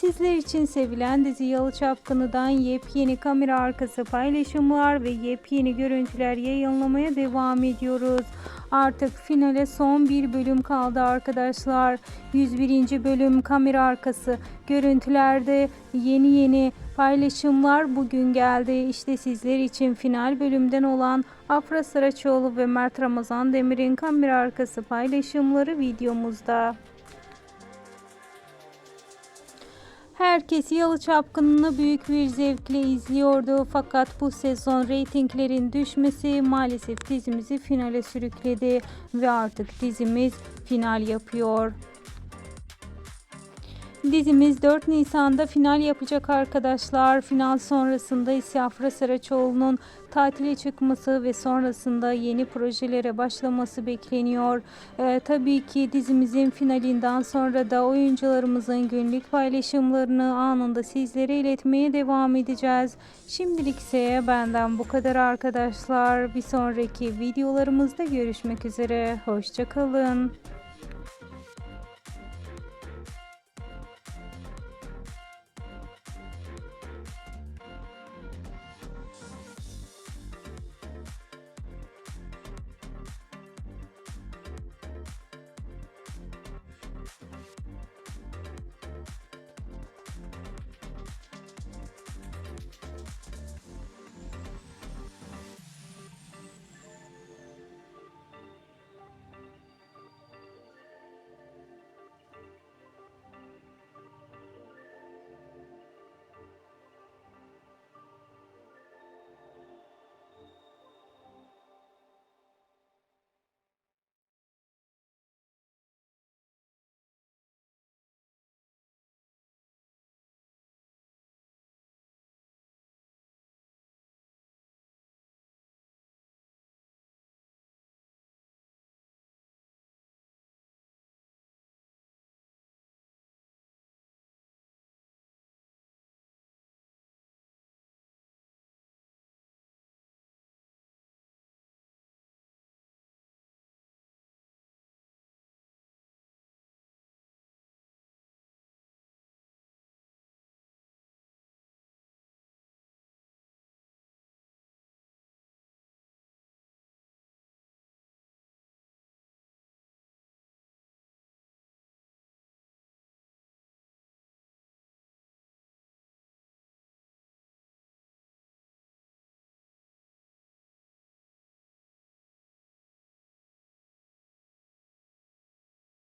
Sizler için sevilen dizi Yalı Çapkını'dan yepyeni kamera arkası paylaşımlar ve yepyeni görüntüler yayınlamaya devam ediyoruz. Artık finale son bir bölüm kaldı arkadaşlar. 101. bölüm kamera arkası görüntülerde yeni yeni paylaşımlar bugün geldi. İşte sizler için final bölümden olan Afra Saraçoğlu ve Mert Ramazan Demir'in kamera arkası paylaşımları videomuzda. Herkes Yalı Çapkını'nı büyük bir zevkle izliyordu fakat bu sezon reytinglerin düşmesi maalesef dizimizi finale sürükledi ve artık dizimiz final yapıyor. Dizimiz 4 Nisan'da final yapacak arkadaşlar. Final sonrasında ise Afra Saraçoğlu'nun tatile çıkması ve sonrasında yeni projelere başlaması bekleniyor. Ee, tabii ki dizimizin finalinden sonra da oyuncularımızın günlük paylaşımlarını anında sizlere iletmeye devam edeceğiz. Şimdilik ise benden bu kadar arkadaşlar. Bir sonraki videolarımızda görüşmek üzere. Hoşçakalın.